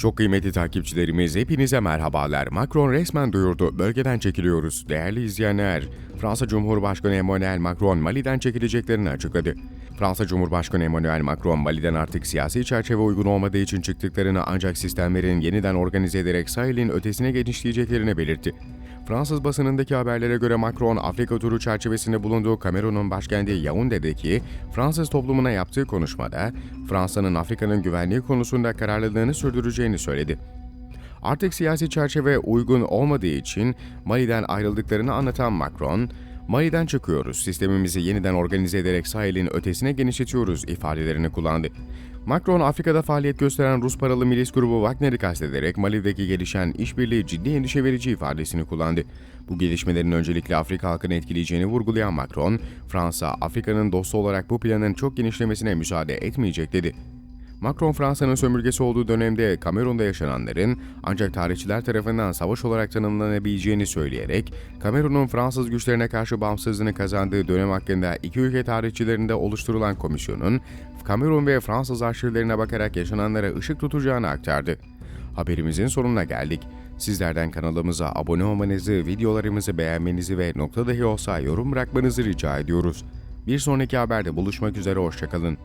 Çok kıymetli takipçilerimiz hepinize merhabalar. Macron resmen duyurdu. Bölgeden çekiliyoruz. Değerli izleyenler, Fransa Cumhurbaşkanı Emmanuel Macron Mali'den çekileceklerini açıkladı. Fransa Cumhurbaşkanı Emmanuel Macron Mali'den artık siyasi çerçeve uygun olmadığı için çıktıklarını ancak sistemlerin yeniden organize ederek sahilin ötesine genişleyeceklerini belirtti. Fransız basınındaki haberlere göre Macron, Afrika turu çerçevesinde bulunduğu Kamerun'un başkenti Yaounde'deki Fransız toplumuna yaptığı konuşmada, Fransa'nın Afrika'nın güvenliği konusunda kararlılığını sürdüreceğini söyledi. Artık siyasi çerçeve uygun olmadığı için Mali'den ayrıldıklarını anlatan Macron, Mali'den çıkıyoruz, sistemimizi yeniden organize ederek sahilin ötesine genişletiyoruz ifadelerini kullandı. Macron, Afrika'da faaliyet gösteren Rus paralı milis grubu Wagner'i kastederek Mali'deki gelişen işbirliği ciddi endişe verici ifadesini kullandı. Bu gelişmelerin öncelikle Afrika halkını etkileyeceğini vurgulayan Macron, Fransa, Afrika'nın dostu olarak bu planın çok genişlemesine müsaade etmeyecek dedi. Macron Fransa'nın sömürgesi olduğu dönemde Kamerun'da yaşananların ancak tarihçiler tarafından savaş olarak tanımlanabileceğini söyleyerek Kamerun'un Fransız güçlerine karşı bağımsızlığını kazandığı dönem hakkında iki ülke tarihçilerinde oluşturulan komisyonun Kamerun ve Fransız arşivlerine bakarak yaşananlara ışık tutacağını aktardı. Haberimizin sonuna geldik. Sizlerden kanalımıza abone olmanızı, videolarımızı beğenmenizi ve nokta dahi olsa yorum bırakmanızı rica ediyoruz. Bir sonraki haberde buluşmak üzere hoşçakalın.